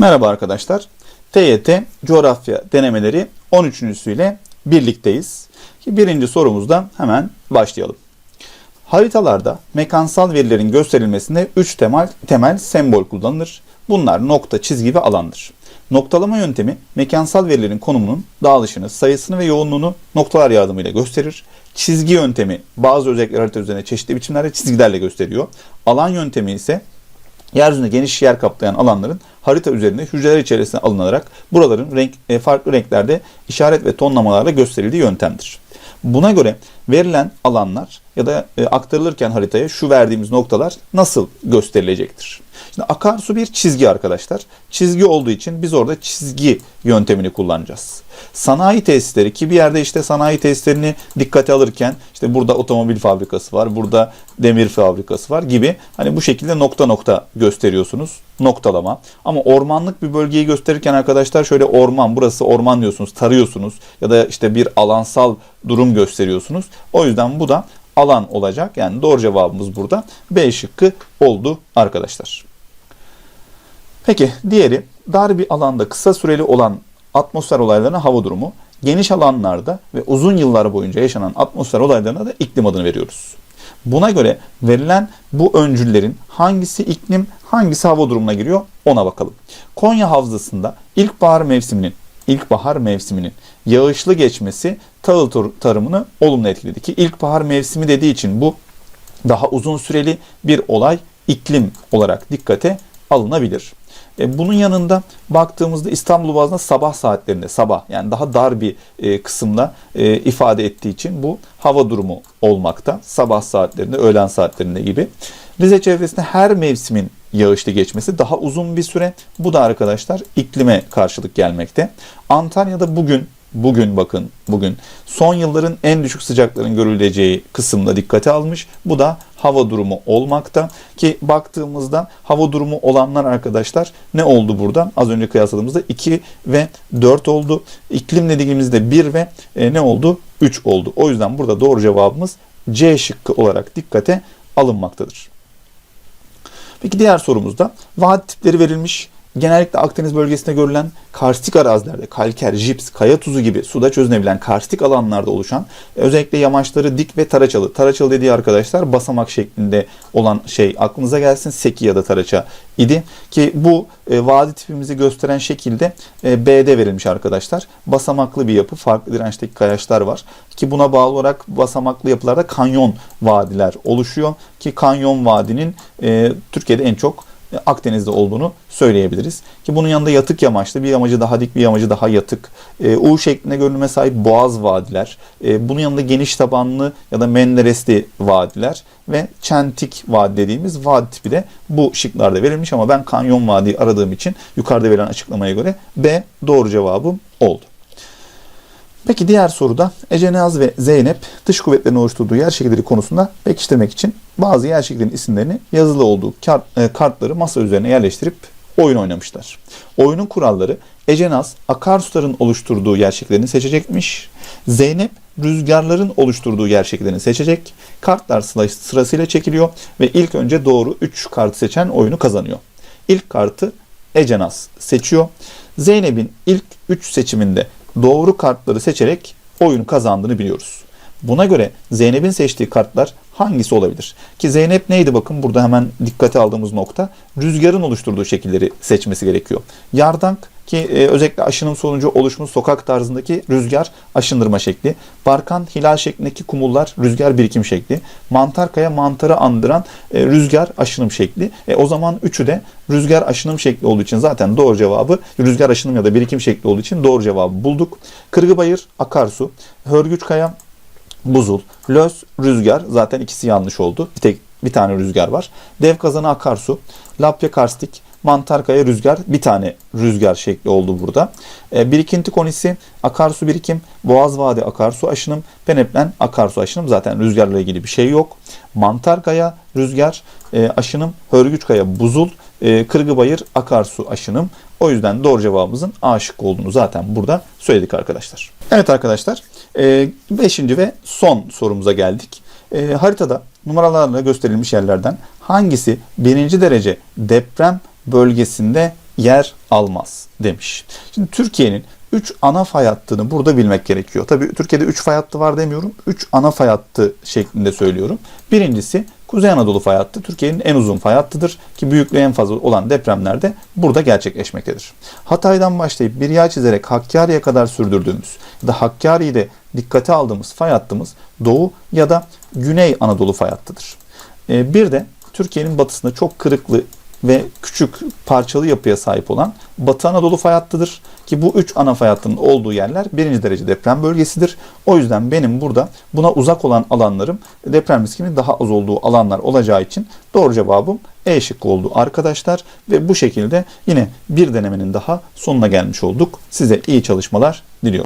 Merhaba arkadaşlar. TYT coğrafya denemeleri 13.süyle birlikteyiz. Birinci sorumuzda hemen başlayalım. Haritalarda mekansal verilerin gösterilmesinde 3 temel, temel sembol kullanılır. Bunlar nokta, çizgi ve alandır. Noktalama yöntemi mekansal verilerin konumunun dağılışını, sayısını ve yoğunluğunu noktalar yardımıyla gösterir. Çizgi yöntemi bazı özellikler harita üzerine çeşitli biçimlerde çizgilerle gösteriyor. Alan yöntemi ise yeryüzünde geniş yer kaplayan alanların harita üzerinde hücreler içerisine alınarak buraların renk, e, farklı renklerde işaret ve tonlamalarla gösterildiği yöntemdir. Buna göre verilen alanlar ya da e, aktarılırken haritaya şu verdiğimiz noktalar nasıl gösterilecektir? Şimdi akarsu bir çizgi arkadaşlar. Çizgi olduğu için biz orada çizgi yöntemini kullanacağız. Sanayi tesisleri ki bir yerde işte sanayi tesislerini dikkate alırken işte burada otomobil fabrikası var, burada demir fabrikası var gibi hani bu şekilde nokta nokta gösteriyorsunuz. Noktalama. Ama ormanlık bir bölgeyi gösterirken arkadaşlar şöyle orman, burası orman diyorsunuz, tarıyorsunuz ya da işte bir alansal durum gösteriyorsunuz. O yüzden bu da alan olacak. Yani doğru cevabımız burada B şıkkı oldu arkadaşlar. Peki diğeri dar bir alanda kısa süreli olan atmosfer olaylarına hava durumu, geniş alanlarda ve uzun yıllar boyunca yaşanan atmosfer olaylarına da iklim adını veriyoruz. Buna göre verilen bu öncüllerin hangisi iklim, hangisi hava durumuna giriyor ona bakalım. Konya Havzası'nda ilkbahar mevsiminin ilkbahar mevsiminin yağışlı geçmesi tahıl tar- tarımını olumlu etkiledi ki ilkbahar mevsimi dediği için bu daha uzun süreli bir olay iklim olarak dikkate alınabilir. E, bunun yanında baktığımızda İstanbul bazında sabah saatlerinde sabah yani daha dar bir e, kısımda e, ifade ettiği için bu hava durumu olmakta. Sabah saatlerinde, öğlen saatlerinde gibi. Rize çevresinde her mevsimin yağışlı geçmesi daha uzun bir süre. Bu da arkadaşlar iklime karşılık gelmekte. Antalya'da bugün bugün bakın bugün son yılların en düşük sıcakların görüleceği kısımda dikkate almış. Bu da hava durumu olmakta ki baktığımızda hava durumu olanlar arkadaşlar ne oldu burada? Az önce kıyasladığımızda 2 ve 4 oldu. İklim dediğimizde 1 ve e, ne oldu? 3 oldu. O yüzden burada doğru cevabımız C şıkkı olarak dikkate alınmaktadır. Peki diğer sorumuzda vadi tipleri verilmiş. Genellikle Akdeniz bölgesinde görülen karstik arazilerde kalker, jips, kaya tuzu gibi suda çözünebilen karstik alanlarda oluşan özellikle yamaçları dik ve taraçalı. Taraçalı dediği arkadaşlar basamak şeklinde olan şey aklınıza gelsin seki ya da taraça idi. Ki bu e, vadi tipimizi gösteren şekilde e, B'de verilmiş arkadaşlar. Basamaklı bir yapı, farklı dirençteki kayaçlar var. Ki buna bağlı olarak basamaklı yapılarda kanyon vadiler oluşuyor. Ki kanyon vadinin e, Türkiye'de en çok Akdeniz'de olduğunu söyleyebiliriz. Ki bunun yanında yatık yamaçlı bir yamacı daha dik bir yamacı daha yatık. E, U şeklinde görünüme sahip boğaz vadiler. E, bunun yanında geniş tabanlı ya da menderesli vadiler ve çentik vadi dediğimiz vadi tipi de bu şıklarda verilmiş ama ben kanyon vadi aradığım için yukarıda verilen açıklamaya göre B doğru cevabım oldu. Peki diğer soruda Ece Naz ve Zeynep dış kuvvetlerin oluşturduğu yer konusunda pekiştirmek için bazı yer isimlerini yazılı olduğu kart, e, kartları masa üzerine yerleştirip oyun oynamışlar. Oyunun kuralları Ece Naz akarsuların oluşturduğu yer seçecekmiş. Zeynep rüzgarların oluşturduğu yer seçecek. Kartlar sıra- sırasıyla çekiliyor ve ilk önce doğru 3 kartı seçen oyunu kazanıyor. İlk kartı Ece Naz seçiyor. Zeynep'in ilk 3 seçiminde doğru kartları seçerek oyunu kazandığını biliyoruz. Buna göre Zeynep'in seçtiği kartlar hangisi olabilir? Ki Zeynep neydi bakın burada hemen dikkate aldığımız nokta rüzgarın oluşturduğu şekilleri seçmesi gerekiyor. Yardank ki e, özellikle aşınım sonucu oluşmuş sokak tarzındaki rüzgar aşındırma şekli. Barkan hilal şeklindeki kumullar rüzgar birikim şekli. Mantar kaya mantarı andıran e, rüzgar aşınım şekli. E, o zaman üçü de rüzgar aşınım şekli olduğu için zaten doğru cevabı rüzgar aşınım ya da birikim şekli olduğu için doğru cevabı bulduk. Kırgıbayır akarsu. Hörgüç kaya buzul. Löz rüzgar zaten ikisi yanlış oldu. Bir tek bir tane rüzgar var. Dev kazanı akarsu. Lapya karstik. Mantarkaya rüzgar bir tane rüzgar şekli oldu burada. E, birikinti konisi akarsu birikim, boğaz vadi akarsu aşınım, peneplen akarsu aşınım zaten rüzgarla ilgili bir şey yok. Mantarkaya rüzgar e, aşınım, hörgüçkaya buzul, e, kırgıbayır akarsu aşınım. O yüzden doğru cevabımızın A şıkkı olduğunu zaten burada söyledik arkadaşlar. Evet arkadaşlar 5. ve son sorumuza geldik. E, haritada numaralarla gösterilmiş yerlerden hangisi birinci derece deprem bölgesinde yer almaz demiş. Şimdi Türkiye'nin 3 ana fay hattını burada bilmek gerekiyor. Tabii Türkiye'de 3 fay hattı var demiyorum. 3 ana fay hattı şeklinde söylüyorum. Birincisi Kuzey Anadolu fay hattı Türkiye'nin en uzun fay hattıdır ki büyüklüğü en fazla olan depremler de burada gerçekleşmektedir. Hatay'dan başlayıp bir yağ çizerek Hakkari'ye kadar sürdürdüğümüz ya da Hakkari'yi de dikkate aldığımız fay hattımız Doğu ya da Güney Anadolu fay hattıdır. Ee, Bir de Türkiye'nin batısında çok kırıklı ve küçük parçalı yapıya sahip olan Batı Anadolu fay hattıdır. Ki bu üç ana fay hattının olduğu yerler birinci derece deprem bölgesidir. O yüzden benim burada buna uzak olan alanlarım deprem riskinin daha az olduğu alanlar olacağı için doğru cevabım E şıkkı oldu arkadaşlar. Ve bu şekilde yine bir denemenin daha sonuna gelmiş olduk. Size iyi çalışmalar diliyorum.